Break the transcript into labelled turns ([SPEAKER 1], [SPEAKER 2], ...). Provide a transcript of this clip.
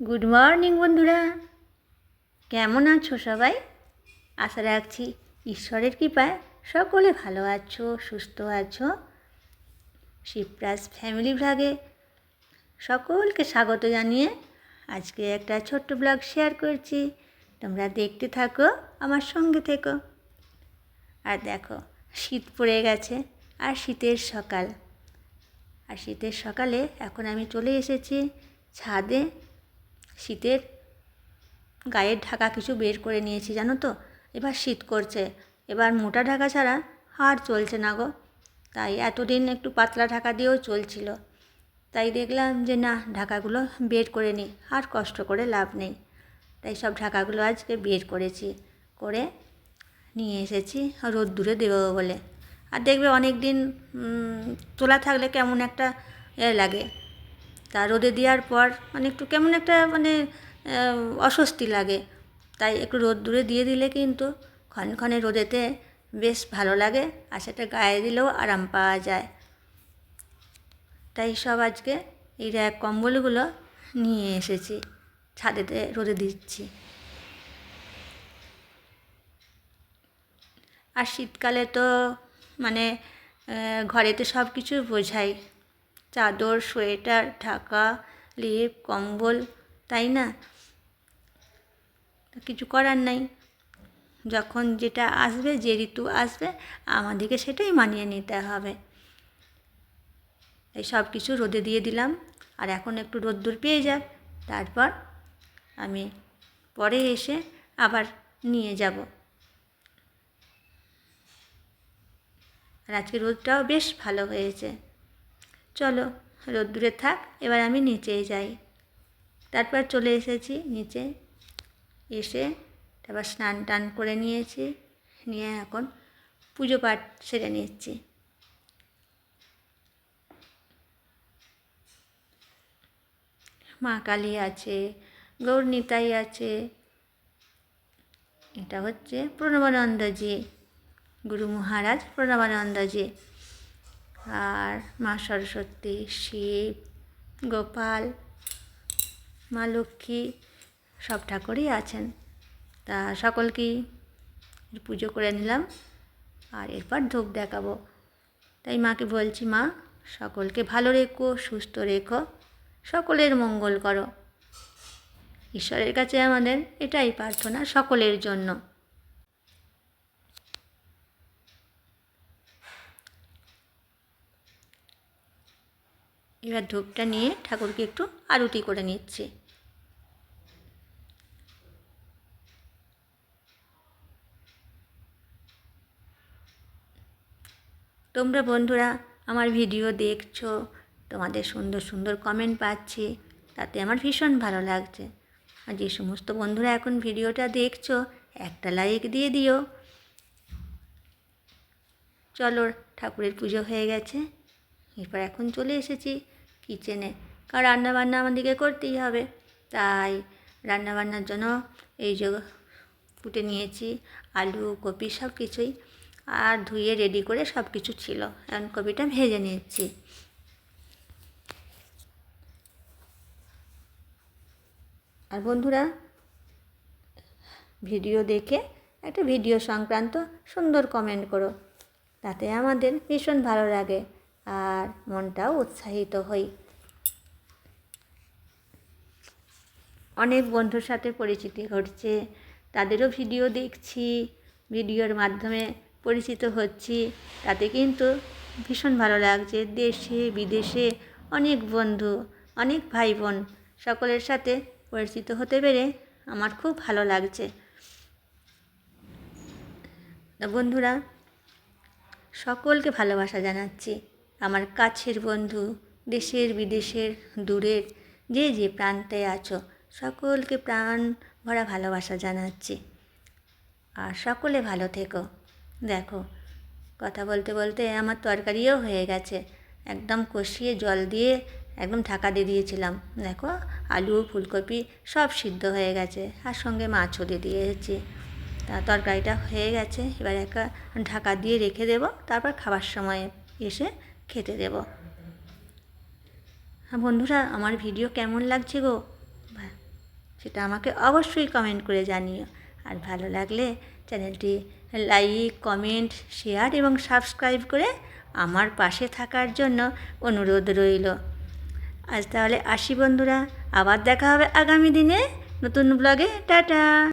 [SPEAKER 1] Good morning বন্ধুরা। কেমন আছো সবাই? আশা রাখছি ঈশ্বরের কৃপায় সকলে ভালো আছো, সুস্থ আছো। শিবরাজ ফ্যামিলি ব্লগে সকলকে স্বাগত জানিয়ে আজকে একটা ছোট্ট ব্লগ শেয়ার করছি। তোমরা দেখতে থাকো, আমার সঙ্গে থেকো। আর দেখো, শীত পড়ে গেছে আর শীতের সকাল। আর শীতের সকালে এখন আমি চলে এসেছি ছাদে শীতের গায়ের ঢাকা কিছু বের করে নিয়েছি, জানো তো? এবার শীত করছে। এবার মোটা ঢাকা ছাড়া আর চলছে না গো। তাই এতদিন একটু পাতলা ঢাকা দিয়েও চলছিল। তাই দেখলাম যে না, ঢাকাগুলো বের করে নিই, আর কষ্ট করে লাভ নেই। তাই সব ঢাকাগুলো আজকে বের করেছি, করে নিয়ে এসেছি রোদ্দুরে দেবো বলে। আর দেখবে অনেক দিন তোলা থাকলে কেমন একটা এ লাগে। তা রোদে দেওয়ার পর মানে একটু কেমন একটা মানে অস্বস্তি লাগে। তাই একটু রোদ্দুরে দিয়ে দিলে কিন্তু ক্ষণ ক্ষণে রোদেতে বেশ ভালো লাগে আর সেটা গায়ে দিলেও আরাম পাওয়া যায়। তাই সব আজকে এই র্যাক কম্বলগুলো নিয়ে এসেছি, ছাদেতে রোদে দিচ্ছি। আর শীতকালে তো মানে ঘরেতে সব কিছু বোঝাই চাদর, সোয়েটার, ঢাকা, লেপ, কম্বল, তাই না? কিছু করার নাই। যখন যেটা আসবে, যে ঋতু আসবে, আমাদেরকে সেটাই মানিয়ে নিতে হবে। এই সব কিছু রোদে দিয়ে দিলাম। আর এখন একটু রোদ্দুর পেয়ে যাক। তারপর আমি পরে এসে আবার নিয়ে যাব। আর আজকে রোদটাও বেশ ভালো হয়েছে। চলো, রোদ্দুরে থাক, এবার আমি নিচেই যাই। তারপর চলে এসেছি নিচে। এসে তারপর স্নান টান করে নিয়েছি, নিয়ে এখন পুজো পাঠ সেরে নিচ্ছি। মা কালী আছে গৌরনীতাই আছে। এটা হচ্ছে প্রণবানন্দজি, গুরু মহারাজ প্রণবানন্দজি। আর মা সরস্বতী, শিব, গোপাল, মা লক্ষ্মী সব ঠাকুরই আছেন। তা সকলকেই পুজো করে নিলাম আর এরপর ধূপ দেখাবো। তাই মাকে বলছি, মা, সকলকে ভালো রেখো, সুস্থ রেখো, সকলের মঙ্গল করো। ঈশ্বরের কাছে আমাদের এটাই প্রার্থনা সকলের জন্য। এবার ধূপটা নিয়ে ঠাকুরকে একটু আরতি করে নিচ্ছি। তোমরা বন্ধুরা, আমার ভিডিও দেখছ, তোমাদের সুন্দর সুন্দর কমেন্ট পাচ্ছি, তাতে আমার ভীষণ ভালো লাগছে। আর যে সমস্ত বন্ধুরা এখন ভিডিওটা দেখছ, একটা লাইক দিয়ে দিও। চলো, ঠাকুরের পুজো হয়ে গেছে। এরপর এখন চলে এসেছি কিচেনে। কারণ রান্নাবান্না আমাদেরকে করতেই হবে। তাই রান্নাবান্নার জন্য এই যে কুটে নিয়েছি আলু, কপি সব কিছুই। আর ধুয়ে রেডি করে সব কিছু ছিল। এখন কপিটা ভেজে নিচ্ছি। আর বন্ধুরা, ভিডিও দেখে একটা ভিডিও সংক্রান্ত সুন্দর কমেন্ট করো। তাতে আমাদের ভীষণ ভালো লাগে। আর মনটাও উৎসাহিত হই। অনেক বন্ধুর সাথে পরিচিতি ঘটছে, তাদেরও ভিডিও দেখছি, ভিডিওর মাধ্যমে পরিচিত হচ্ছি। তাতে কিন্তু ভীষণ ভালো লাগছে, দেশে, বিদেশে অনেক বন্ধু, অনেক ভাই বোন সকলের সাথে পরিচিত হতে পেরে আমার খুব ভালো লাগছে। বন্ধুরা, সকলকে ভালোবাসা জানাচ্ছি। আমার কাছের বন্ধু, দেশের বিদেশের, দূরের, যে যে প্রান্তে আছো, সকলকে প্রাণ ভরা ভালোবাসা জানাচ্ছি। আর সকলে ভালো থেকো। দেখো, কথা বলতে বলতে আমার তরকারিও হয়ে গেছে। একদম কষিয়ে জল দিয়ে একদম ঢাকা দিয়ে দিয়েছিলাম। দেখো, আলু, ফুলকপি সব সিদ্ধ হয়ে গেছে। আর সঙ্গে মাছও দিয়ে দিয়েছি। তা তরকারিটা হয়ে গেছে। এবার একটা ঢাকা দিয়ে রেখে দেব। তারপর খাবার সময় এসে খেতে দেব। হ্যাঁ বন্ধুরা, আমার ভিডিও কেমন লাগছে গো? সেটা আমাকে অবশ্যই কমেন্ট করে জানিও। আর ভালো লাগলে চ্যানেলটি লাইক কমেন্ট শেয়ার এবং সাবস্ক্রাইব করে আমার পাশে থাকার জন্য অনুরোধ রইল। আজ তাহলে আসি বন্ধুরা, আবার দেখা হবে আগামী দিনে নতুন ব্লগে টাটা!